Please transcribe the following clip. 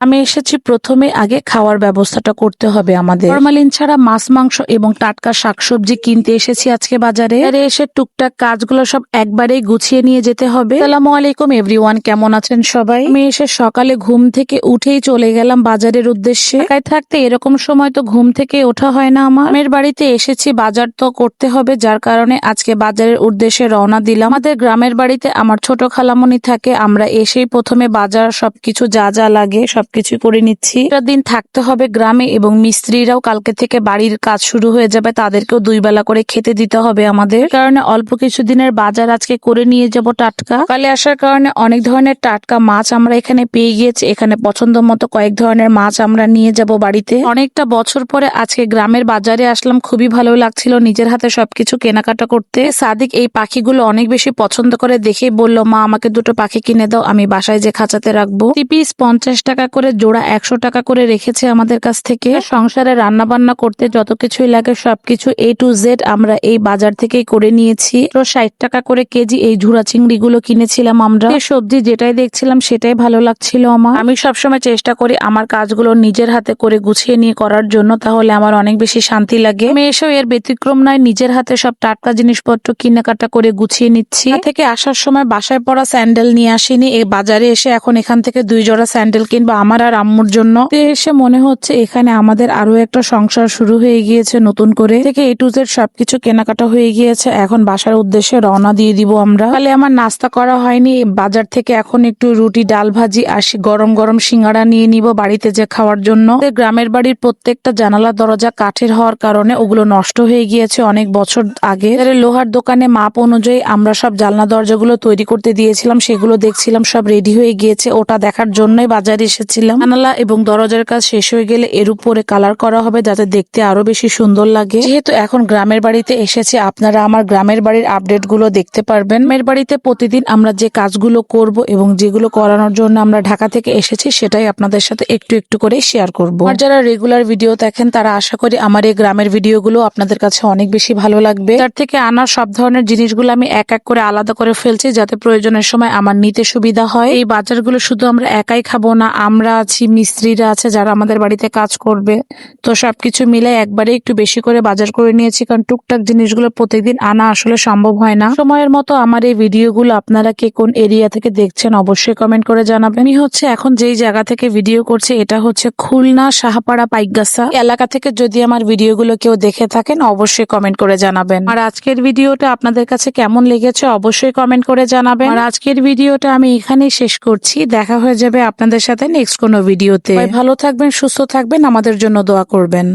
আমি এসেছি প্রথমে আগে খাওয়ার ব্যবস্থাটা করতে হবে আমাদের। ফরমালিন ছাড়া মাছ, মাংস এবং টাটকা শাকসবজি কিনতে এসেছি আজকে বাজারে। আরে এসে টুকটাক কাজগুলো সব একবারেই গুছিয়ে নিয়ে যেতে হবে। সালামু আলাইকুম এভরিওয়ান, কেমন আছেন সবাই? আমি এসে সকালে ঘুম থেকে উঠেই চলে গেলাম বাজারের উদ্দেশ্যে। একাই থাকতে এরকম সময় তো ঘুম থেকে ওঠা হয় না আমার। আমের বাড়িতে এসেছি, বাজার তো করতে হবে, যার কারণে আজকে বাজারের উদ্দেশ্যে রওনা দিলাম। আমাদের গ্রামের বাড়িতে আমার ছোট খালামণি থাকে, আমরা এসেই প্রথমে বাজার সবকিছু যা যা লাগে সবকিছু করে নিচ্ছি। দিন থাকতে হবে গ্রামে এবং মিস্ত্রিরাও কালকে থেকে বাড়ির কাজ শুরু হয়ে যাবে, তাদেরকেও দুই বেলা করে খেতে দিতে হবে আমাদের। কারণে অল্প কিছু দিনের বাজার আজকে করে নিয়ে যাব টাটকা। কালে আসার কারণে অনেক ধরনের টাটকা মাছ আমরা এখানে পেয়ে গিয়েছি। এখানে পছন্দ মতো কয়েক ধরনের মাছ আমরা নিয়ে যাব বাড়িতে। অনেকটা বছর পরে আজকে গ্রামের বাজারে আসলাম। খুবই ভালো লাগছিল নিজের হাতে সবকিছু কেনাকাটা করতে। সাদিক এই পাখিগুলো অনেক বেশি পছন্দ করে দেখেই বলল, মা, আমাকে দুটো পাখি কিনে দাও, আমি বাসায় যে খাঁচাতে রাখব। পিস পঞ্চাশ টাকা করে জোড়া একশো টাকা করে রেখেছে আমাদের কাছ থেকে। সংসারে রান্না বান্না করতে যত কিছুই লাগে সবকিছু এ টু জেড আমরা এই বাজার থেকেই করে নিয়েছি। তো ষাট টাকা করে কেজি এই ঝুড়া চিংড়ি গুলো কিনেছিলাম আমরা। সবজি যেটাই দেখছিলাম সেটাই ভালো লাগছিল আমার। আমি সবসময় চেষ্টা করি আমার কাজগুলো নিজের হাতে করে গুছিয়ে নিয়ে করার জন্য, তাহলে আমার অনেক বেশি শান্তি লাগে। আমি এসেও এর ব্যতিক্রম নয়, নিজের হাতে সব টাটকা জিনিসপত্র কেনাকাটা করে গুছিয়ে নিচ্ছি। থেকে আসার সময় বাসায় পড়া স্যান্ডেল নিয়ে আসিনি, এই বাজারে এসে এখন এখান থেকে দুই জোড়া স্যান্ডেল কিনবো। আমার আর আম্মুর জন্য। এসে মনে হচ্ছে এখানে আমাদের আরও একটা সংসার শুরু হয়ে গিয়েছে নতুন করে। থেকে এ টু জেড সবকিছু কেনাকাটা হয়ে গিয়েছে। এখন বাসার উদ্দেশ্যে রওনা দিয়ে দিব আমরা। তাহলে আমার নাস্তা করা হয়নি। বাজার থেকে এখন একটু রুটি, ডাল ভাজি আসি গরম গরম সিঙ্গাড়া নিয়ে নিব বাড়িতে যে খাওয়ার জন্য। গ্রামের বাড়ির প্রত্যেকটা জানালা দরজা কাঠের হওয়ার কারণে ওগুলো নষ্ট হয়ে গিয়েছে অনেক বছর আগে। লোহার দোকানে মাপ অনুযায়ী আমরা সব জানলা দরজাগুলো তৈরি করতে দিয়েছিলাম। সেগুলো দেখছিলাম সব রেডি হয়ে গিয়েছে। ওটা দেখার জন্যই বাজারে এসেছিলাম জানালা এবং দরজার কাজ শেষ হয়ে গেলে এর উপরে কালার করা হবে যাতে দেখতে আরও বেশি সুন্দর লাগে। যেহেতু এখন গ্রামের বাড়িতে এসেছে, আপনারা আমার গ্রামের বাড়ির আপডেটগুলো দেখতে পারবেন। গ্রামের বাড়িতে প্রতিদিন আমরা যে কাজগুলো করব এবং যেগুলো করানোর জন্য আমরা ঢাকা থেকে এসেছি, সেটাই আপনাদের সাথে একটু একটু করে শেয়ার করব। আর যারা রেগুলার ভিডিও দেখেন, তারা আশা করি আমার এই গ্রামের ভিডিওগুলো আপনাদের কাছে অনেক বেশি ভালো লাগবে। তার থেকে আনা সব ধরনের জিনিসগুলো আমি এক এক করে আলাদা করে ফেলছি, যাতে প্রয়োজনের সময় আমার নিতে সুবিধা হয়। এই বাজারগুলো শুধু আমরা একাই খাব না, আমরা আছি, মিস্ত্রিরা আছে, যারা আমাদের বাড়িতে কাজ করবে। তো সবকিছু মিলে একবারে একটু বেশি করে বাজার করে নিয়েছি, কারণ টুকটাক জিনিসগুলো প্রত্যেকদিন আনা আসলে সম্ভব হয় না। সময়ের মতো আমার এই ভিডিওগুলো আপনারা কে কোন এরিয়া থেকে দেখছেন অবশ্যই কমেন্ট করে জানাবেন। আমি হচ্ছে এখন যেই জায়গা থেকে ভিডিও করছি, এটা হচ্ছে খুলনা সাহাপাড়া পাইকগাছা। এলাকা থেকে যদি আমার ভিডিওগুলো কেউ দেখে থাকেন, অবশ্যই কমেন্ট করে জানাবেন। আর আজকের ভিডিওটা আপনাদের কাছে কেমন লেগেছে, অবশ্যই কমেন্ট করে জানাবেন। আর আজকের ভিডিওটা আমি এখানেই শেষ করছি। দেখা হয়ে যাবে আপনাদের সাথে নেক্সট কোনো ভিডিওতে। ভালো থাকবেন সুস্থ থাকবেন আমাদের জন্য দোয়া করবেন।